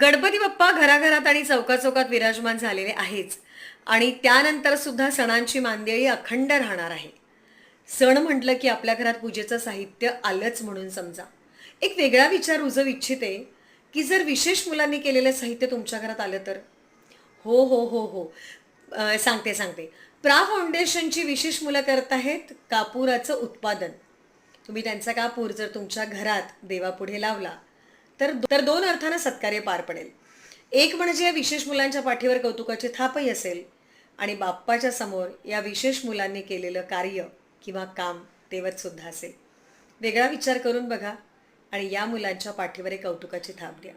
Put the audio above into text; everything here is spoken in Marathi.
गणपती बाप्पा घराघरात आणि चौकाचौकात विराजमान झालेले आहेच. आणि त्यानंतर सुद्धा सणांची मांदियाळी अखंड राहणार आहे. सण म्हटलं की आपल्या घरात पूजेचं साहित्य आलंच म्हणून समजा. एक वेगळा विचार रुजव इच्छिते की जर विशेष मुलांनी केलेलं साहित्य तुमच्या घरात आलं तर? हो हो हो हो. सांगते सांगते. प्रा फाउंडेशनची विशेष मुलं करत आहेत कापूराचं उत्पादन. तुम्ही त्यांचा कापूर जर तुमच्या घरात देवापुढे लावला तर तर दोन अर्थानं सत्कार्य पार पडेल. एक म्हणजे या विशेष मुलांच्या पाठीवर कौतुकाची थापही असेल आणि बाप्पाच्या समोर या विशेष मुलांनी केलेलं कार्य किंवा काम तेवत सुद्धा असेल. वेगळा विचार करून बघा आणि या मुलांच्या पाठीवर एक कौतुकाची थाप द्या.